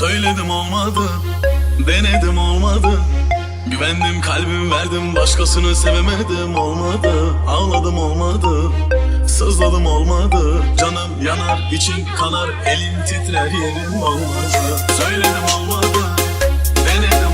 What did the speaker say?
Söyledim olmadı Denedim olmadı. Güvendim kalbimi verdim Başkasını sevemedim. Olmadı Ağladım olmadı. Sızladım olmadı. Canım yanar için kanar. Elim titrer yerim olmadı Söyledim olmadı Denedim